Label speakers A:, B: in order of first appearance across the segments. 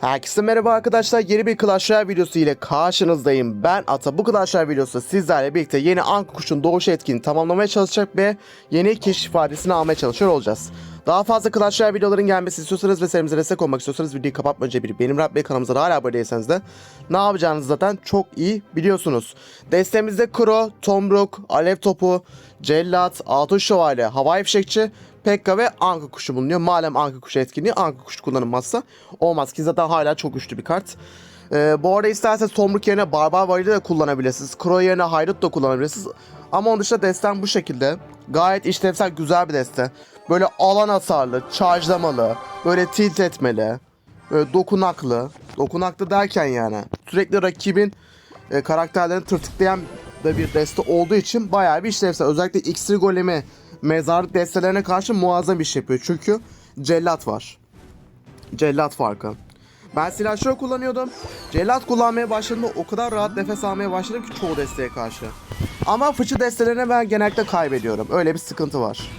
A: Herkese merhaba arkadaşlar. Yeni bir Clash Royale videosu ile karşınızdayım. Ben Ata. Bu Clash Royale videosu sizlerle birlikte yeni Anka Kuş'un doğuş etkinliğini tamamlamaya çalışacak ve yeni keşif ifadesini almaya çalışıyor olacağız. Daha fazla Clash Royale videoların gelmesini istiyorsanız ve serimize destek olmak istiyorsanız videoyu kapatmadan önce bir benim Rab Bey kanalımıza da hala abone değilseniz de ne yapacağınızı zaten çok iyi biliyorsunuz. Destemizde Kuro, Tomruk, Alev Topu, Cellat, Altın Şövalye, Havai Fişekçi, Pekka ve Anka kuşu bulunuyor. Malum Anka kuşu etkinliği Anka kuşu kullanılmazsa olmaz ki zaten hala çok güçlü bir kart. Ee, bu arada isterseniz Tomruk yerine Barbar Varili de kullanabilirsiniz. Crow yerine Haydut da kullanabilirsiniz. Ama onun dışında desten bu şekilde. Gayet işlevsel güzel bir deste. Böyle alan hasarlı, charge'lamalı, böyle tilt etmeli, böyle dokunaklı. Dokunaklı derken yani sürekli rakibin e, karakterlerini tırtıklayan da bir deste olduğu için bayağı bir işlevsel. Özellikle iksir golemi mezarlık destelerine karşı muazzam iş yapıyor. Çünkü cellat var. Cellat farkı. Ben silahşör kullanıyordum. Cellat kullanmaya başladığımda o kadar rahat nefes almaya başladım ki çoğu desteğe karşı. Ama fıçı destelerine ben genellikle kaybediyorum. Öyle bir sıkıntı var.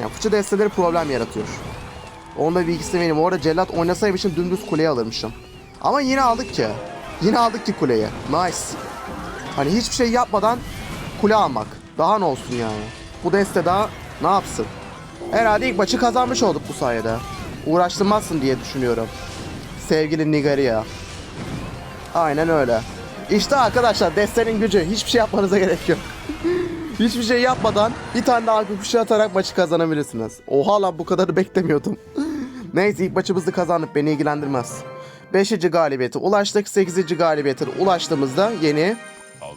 A: Yani fıçı desteleri problem yaratıyor. Onda bilgisi benim. Orada cellat oynasaymışım dümdüz kuleyi alırmışım. Ama yine aldık ki. Yine aldık ki kuleyi. Nice. Hani hiçbir şey yapmadan kule almak. Daha ne olsun yani. Bu deste daha ne yapsın? Herhalde ilk maçı kazanmış olduk bu sayede. Uğraştırmazsın diye düşünüyorum. Sevgili Nigeria. Aynen öyle. İşte arkadaşlar destenin gücü. Hiçbir şey yapmanıza gerek yok. Hiçbir şey yapmadan bir tane daha bir şey atarak maçı kazanabilirsiniz. Oha lan bu kadarı beklemiyordum. Neyse ilk maçımızı kazandık beni ilgilendirmez. 5. galibiyete ulaştık. 8. galibiyete ulaştığımızda yeni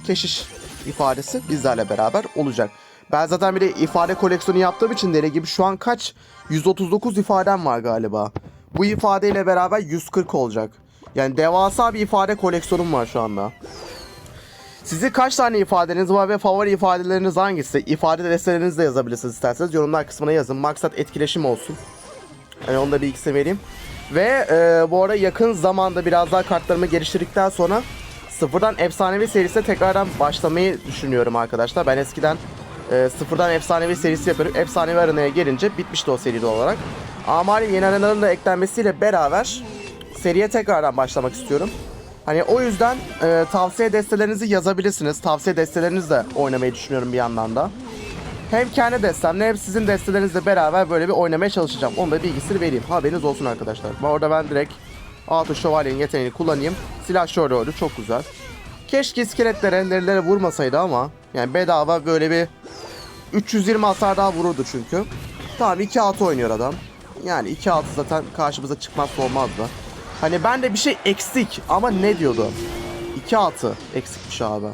A: keşiş ifadesi bizlerle beraber olacak. Ben zaten bir de ifade koleksiyonu yaptığım için deli gibi şu an kaç? 139 ifadem var galiba. Bu ifadeyle beraber 140 olacak. Yani devasa bir ifade koleksiyonum var şu anda. Sizin kaç tane ifadeniz var ve favori ifadeleriniz hangisi? İfade destelerinizi de yazabilirsiniz isterseniz. Yorumlar kısmına yazın. Maksat etkileşim olsun. Yani onu da bilgisini vereyim. Ve e, bu arada yakın zamanda biraz daha kartlarımı geliştirdikten sonra sıfırdan efsanevi serisine tekrardan başlamayı düşünüyorum arkadaşlar. Ben eskiden e, sıfırdan efsanevi serisi yapıyorum. Efsanevi arenaya gelince bitmişti o seride olarak. Ama malum yeni arenaların da eklenmesiyle beraber seriye tekrardan başlamak istiyorum. Hani o yüzden e, tavsiye destelerinizi yazabilirsiniz. Tavsiye destelerinizi oynamayı düşünüyorum bir yandan da. Hem kendi destemle hem sizin destelerinizle beraber böyle bir oynamaya çalışacağım. Onu da bilgisini vereyim. Haberiniz olsun arkadaşlar. Bu arada ben direkt Altı Şövalye'nin yeteneğini kullanayım. Silah şöyle öldü. Çok güzel. Keşke iskeletlere, nerilere vurmasaydı ama yani bedava böyle bir 320 hasar daha vururdu çünkü. Tamam 2-6 oynuyor adam. Yani 2-6 zaten karşımıza çıkmazsa olmazdı. Hani ben de bir şey eksik ama ne diyordu? 2-6 eksikmiş abi.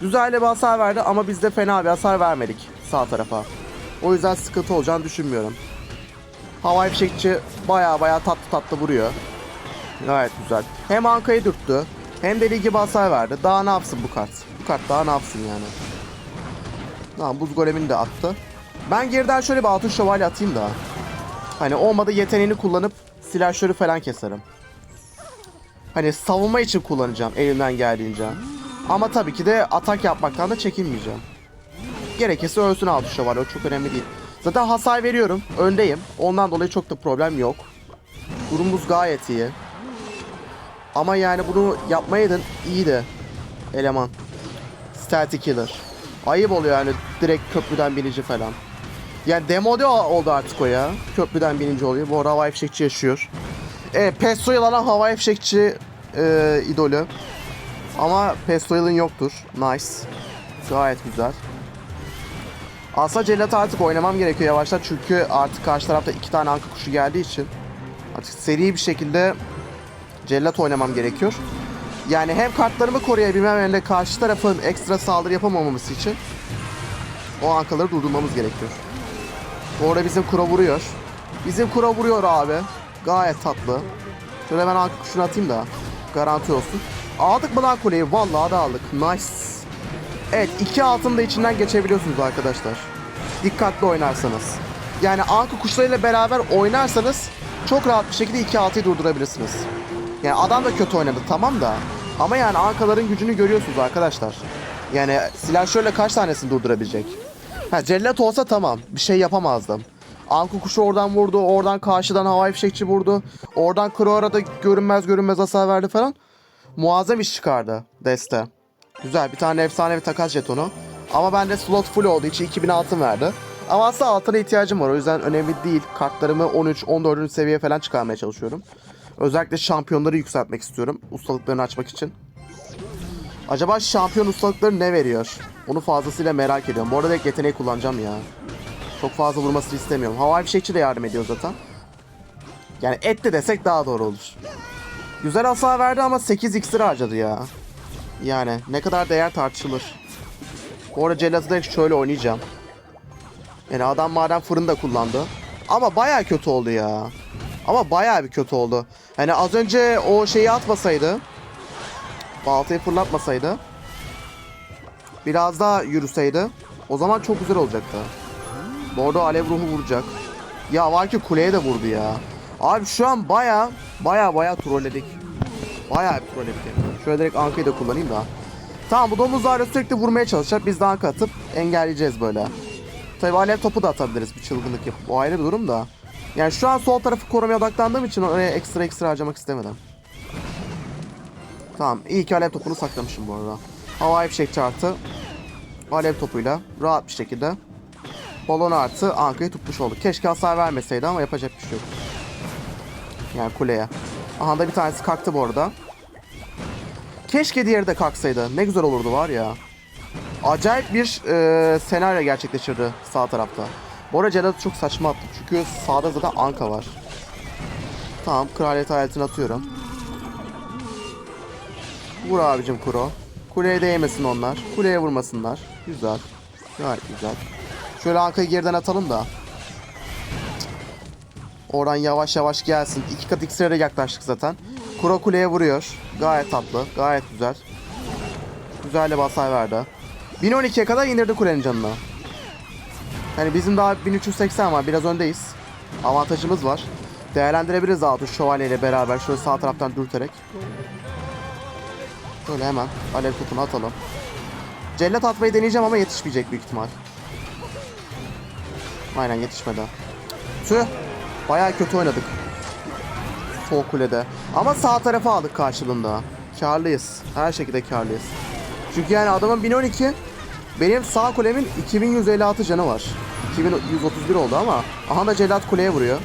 A: Güzel bir hasar verdi ama biz de fena bir hasar vermedik sağ tarafa. O yüzden sıkıntı olacağını düşünmüyorum. Havai fişekçi baya baya tatlı tatlı vuruyor. Gayet güzel. Hem Anka'yı dürttü hem deli gibi hasar verdi. Daha ne yapsın bu kart? Bu kart daha ne yapsın yani? Tamam buz golemini de attı. Ben geriden şöyle bir altın şövalye atayım da. Hani olmadı yeteneğini kullanıp silahşörü falan keserim. Hani savunma için kullanacağım elimden geldiğince. Ama tabii ki de atak yapmaktan da çekinmeyeceğim. Gerekirse ölsün altın şövalye o çok önemli değil. Zaten hasar veriyorum. Öndeyim. Ondan dolayı çok da problem yok. Durumumuz gayet iyi. Ama yani bunu yapmayaydın iyiydi. Eleman. Stealthy Killer. Ayıp oluyor yani direkt köprüden binici falan. Yani demode oldu artık o ya. Köprüden bininci oluyor. Bu arada havai yaşıyor. E, Pesto'yu alan havai fişekçi e, idolü. Ama Pestoyal'ın yoktur. Nice. Gayet güzel. Aslında Cellat artık oynamam gerekiyor yavaştan çünkü artık karşı tarafta iki tane anka kuşu geldiği için artık seri bir şekilde Cellat oynamam gerekiyor. Yani hem kartlarımı koruyabilmem hem de karşı tarafın ekstra saldırı yapamaması için o ankaları durdurmamız gerekiyor. Orada bizim kura vuruyor. Bizim kura vuruyor abi. Gayet tatlı. Şöyle ben kuşunu atayım da garanti olsun. Aldık mı lan kuleyi? Vallahi da aldık. Nice. Evet iki altın da içinden geçebiliyorsunuz arkadaşlar. Dikkatli oynarsanız. Yani anka kuşlarıyla beraber oynarsanız çok rahat bir şekilde iki altıyı durdurabilirsiniz. Yani adam da kötü oynadı tamam da. Ama yani ankaların gücünü görüyorsunuz arkadaşlar. Yani silah şöyle kaç tanesini durdurabilecek? Ha cellat olsa tamam bir şey yapamazdım. Anku kuşu oradan vurdu. Oradan karşıdan havai fişekçi vurdu. Oradan Kroara da görünmez görünmez hasar verdi falan. Muazzam iş çıkardı Deste. Güzel bir tane efsane bir takas jetonu. Ama bende slot full olduğu için 2000 altın verdi. Ama aslında altına ihtiyacım var. O yüzden önemli değil. Kartlarımı 13, 14. seviye falan çıkarmaya çalışıyorum. Özellikle şampiyonları yükseltmek istiyorum. Ustalıklarını açmak için. Acaba şampiyon ustalıkları ne veriyor? Onu fazlasıyla merak ediyorum. Bu arada yeteneği kullanacağım ya. Çok fazla vurmasını istemiyorum. Havai fişekçi de yardım ediyor zaten. Yani et de desek daha doğru olur. Güzel hasar verdi ama 8 iksir harcadı ya. Yani ne kadar değer tartışılır. Bu arada Celat'ı direkt şöyle oynayacağım. Yani adam madem fırında kullandı. Ama baya kötü oldu ya. Ama baya bir kötü oldu. Hani az önce o şeyi atmasaydı. Baltayı fırlatmasaydı. Biraz daha yürüseydi. O zaman çok güzel olacaktı. Arada alev ruhu vuracak. Ya var ki kuleye de vurdu ya. Abi şu an baya baya baya trolledik. Baya bir trolledik. Şöyle direkt Anka'yı da kullanayım da. Tamam bu domuzlarla sürekli vurmaya çalışacak. Biz de Anka atıp engelleyeceğiz böyle. Tabii alev topu da atabiliriz bir çılgınlık yapıp. O ayrı bir durum da. Yani şu an sol tarafı korumaya odaklandığım için oraya ekstra ekstra harcamak istemedim. Tamam iyi ki alev topunu saklamışım bu arada. Havai fişek çarptı. Alev topuyla rahat bir şekilde balon artı Anka'yı tutmuş olduk. Keşke hasar vermeseydi ama yapacak bir şey yok. Yani kuleye. Aha da bir tanesi kalktı bu arada. Keşke diğeri de kalksaydı. Ne güzel olurdu var ya. Acayip bir e, senaryo gerçekleşirdi sağ tarafta. Bu arada Celat'ı çok saçma attım. Çünkü sağda zaten Anka var. Tamam kraliyet hayaletini atıyorum. Vur abicim Kuro. Kuleye değmesin onlar. Kuleye vurmasınlar. Güzel. Gayet güzel. Şöyle Anka'yı geriden atalım da. Oradan yavaş yavaş gelsin. İki kat iksire yaklaştık zaten. Kuro kuleye vuruyor. Gayet tatlı. Gayet güzel. Güzel de basay verdi. 1012'ye kadar indirdi kulenin canını. Yani bizim daha 1380 var. Biraz öndeyiz. Avantajımız var. Değerlendirebiliriz Altı Şövalye ile beraber. Şöyle sağ taraftan dürterek. Şöyle hemen alev topunu atalım. Cellat atmayı deneyeceğim ama yetişmeyecek büyük ihtimal. Aynen yetişmedi. Tüh. Bayağı kötü oynadık. Sol kulede. Ama sağ tarafa aldık karşılığında. Karlıyız. Her şekilde karlıyız. Çünkü yani adamın 1012 benim sağ kulemin 2156 canı var. 2131 oldu ama aha da cellat kuleye vuruyor.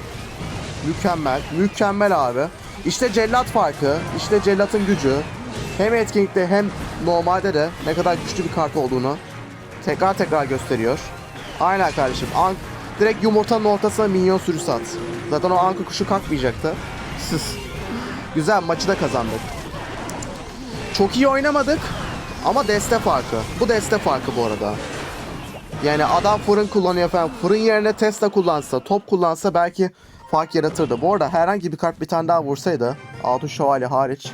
A: Mükemmel. Mükemmel abi. İşte cellat farkı. işte cellatın gücü. Hem etkinlikte hem normalde de ne kadar güçlü bir kart olduğunu tekrar tekrar gösteriyor. Aynen kardeşim. An direkt yumurtanın ortasına minyon sürüsü at. Zaten o anka kuşu kalkmayacaktı. Sus. Güzel maçı da kazandık. Çok iyi oynamadık ama deste farkı. Bu deste farkı bu arada. Yani adam fırın kullanıyor falan. Fırın yerine Tesla kullansa, top kullansa belki fark yaratırdı. Bu arada herhangi bir kart bir tane daha vursaydı, Altın Şövalye hariç.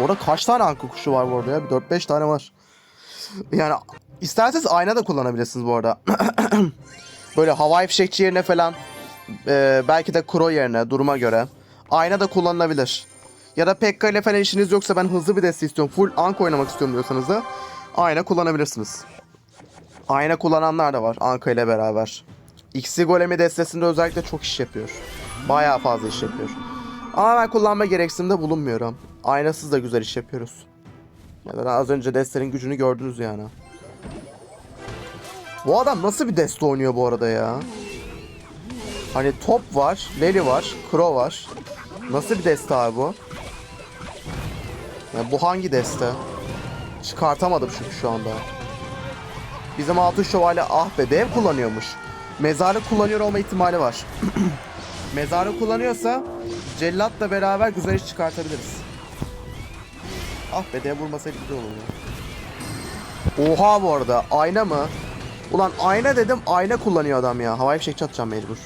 A: Orada kaç tane anka kuşu var bu arada ya? Bir 4-5 tane var. Yani isterseniz ayna da kullanabilirsiniz bu arada. Böyle havai fişekçi yerine falan e, belki de kuro yerine duruma göre ayna da kullanılabilir. Ya da Pekka ile falan işiniz yoksa ben hızlı bir deste istiyorum. Full ank oynamak istiyorum diyorsanız da ayna kullanabilirsiniz. Ayna kullananlar da var Anka ile beraber. X'i golemi destesinde özellikle çok iş yapıyor. Bayağı fazla iş yapıyor. Ama ben kullanma gereksinimde bulunmuyorum. Aynasız da güzel iş yapıyoruz. Ya da az önce destenin gücünü gördünüz yani. Bu adam nasıl bir deste oynuyor bu arada ya? Hani top var, Leli var, Crow var. Nasıl bir deste abi bu? Ya bu hangi deste? Çıkartamadım çünkü şu anda. Bizim altın şövalye ah be dev kullanıyormuş. Mezarı kullanıyor olma ihtimali var. Mezarı kullanıyorsa cellatla beraber güzel iş çıkartabiliriz. Ah be dev vurmasaydı güzel olurdu. Oha bu arada ayna mı? Ulan ayna dedim ayna kullanıyor adam ya. Havai fişek çatacağım mecbur.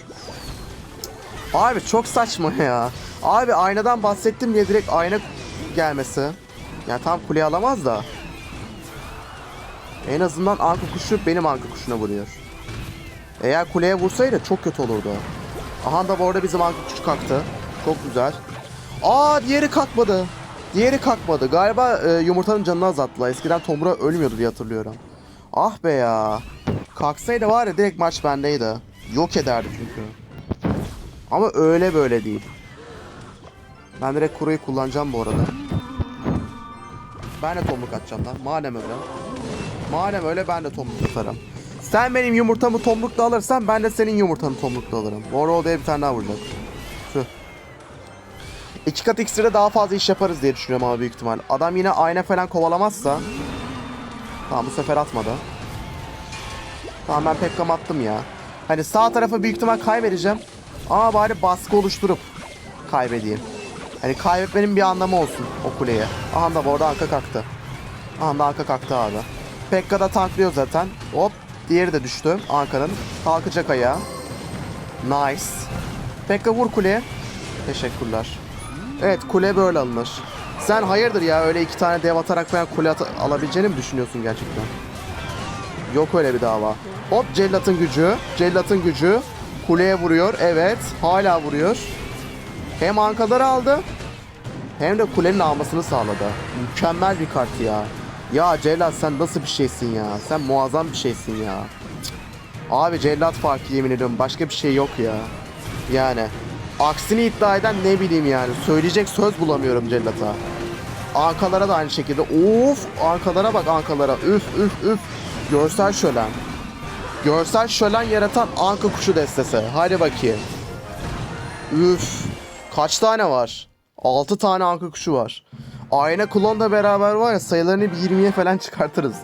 A: Abi çok saçma ya. Abi aynadan bahsettim diye direkt ayna gelmesi. Yani tam kuleye alamaz da. En azından anka kuşu benim anka kuşuna vuruyor. Eğer kuleye vursaydı çok kötü olurdu. Aha da bu arada bizim anka kuş kalktı. Çok güzel. Aa diğeri kalkmadı. Diğeri kalkmadı. Galiba e, yumurtanın canını azalttılar. Eskiden Tomura ölmüyordu diye hatırlıyorum. Ah be ya. Kalksaydı var ya direkt maç bendeydi. Yok ederdi çünkü. Ama öyle böyle değil. Ben direkt kuruyu kullanacağım bu arada. Ben de tomruk atacağım lan. Madem öyle. Madem öyle ben de tomruk atarım. Sen benim yumurtamı tomrukla alırsan ben de senin yumurtanı tomrukla alırım. Arada odaya bir tane daha vuracak. Tüh. İki kat iksirde daha fazla iş yaparız diye düşünüyorum ama büyük ihtimal. Adam yine ayna falan kovalamazsa. Tamam bu sefer atmadı. Tamam ben Pekkam attım ya. Hani sağ tarafa büyük ihtimal kaybedeceğim. Ama bari baskı oluşturup kaybedeyim. Hani kaybetmenin bir anlamı olsun o kuleye. Aha da bu arada arka kalktı. Aha da arka kalktı abi. Pekka da tanklıyor zaten. Hop. Diğeri de düştü. Anka'nın. Kalkacak ayağa. Nice. Pekka vur kuleye. Teşekkürler. Evet kule böyle alınır. Sen hayırdır ya öyle iki tane dev atarak falan kule at- alabileceğini mi düşünüyorsun gerçekten? Yok öyle bir dava. Hop cellatın gücü. Cellatın gücü. Kuleye vuruyor. Evet. Hala vuruyor. Hem ankaları aldı. Hem de kulenin almasını sağladı. Mükemmel bir kart ya. Ya Cellat sen nasıl bir şeysin ya? Sen muazzam bir şeysin ya. Cık. Abi Cellat farkı yemin ediyorum. Başka bir şey yok ya. Yani. Aksini iddia eden ne bileyim yani. Söyleyecek söz bulamıyorum Cellat'a. Ankalara da aynı şekilde. Of ankalara bak ankalara. Üf üf üf. Görsel şölen. Görsel şölen yaratan anka kuşu destesi. Hadi bakayım. Üf. Kaç tane var? 6 tane anka kuşu var. Ayna klonla beraber var ya sayılarını bir 20'ye falan çıkartırız.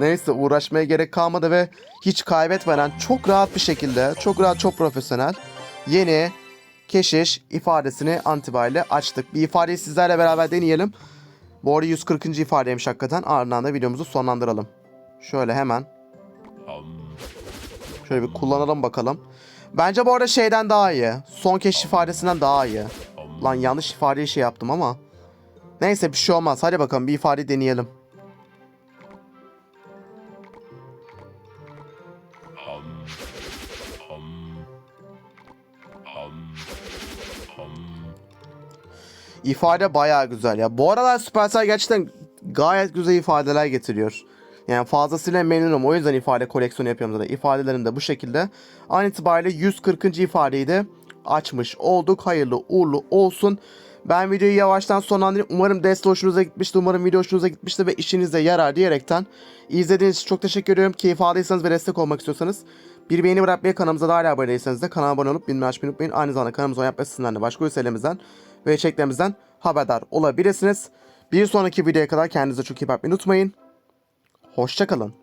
A: Neyse uğraşmaya gerek kalmadı ve hiç kaybetmeden çok rahat bir şekilde, çok rahat, çok profesyonel yeni keşiş ifadesini Antiba ile açtık. Bir ifadeyi sizlerle beraber deneyelim. Bu arada 140. ifadeymiş hakikaten. Ardından da videomuzu sonlandıralım. Şöyle hemen. Şöyle bir kullanalım bakalım. Bence bu arada şeyden daha iyi. Son keşiş ifadesinden daha iyi. Lan yanlış ifadeyi şey yaptım ama. Neyse bir şey olmaz. Hadi bakalım bir ifade deneyelim. İfade bayağı güzel ya. Bu aralar Supercell gerçekten gayet güzel ifadeler getiriyor. Yani fazlasıyla memnunum. O yüzden ifade koleksiyonu yapıyorum zaten. İfadelerim de bu şekilde. An itibariyle 140. ifadeyi de açmış olduk. Hayırlı uğurlu olsun. Ben videoyu yavaştan sonlandırayım. Umarım deste hoşunuza gitmişti. Umarım video hoşunuza gitmişti ve işinize yarar diyerekten. izlediğiniz için çok teşekkür ediyorum. Keyif aldıysanız ve destek olmak istiyorsanız bir beğeni bırakmayı kanalımıza da hala abone değilseniz de kanala abone olup bildirim açmayı unutmayın. Aynı zamanda kanalımıza yapmayı sizden de başka ülkelerimizden ve içeriklerimizden haberdar olabilirsiniz. Bir sonraki videoya kadar kendinize çok iyi bakmayı unutmayın. Hoşçakalın.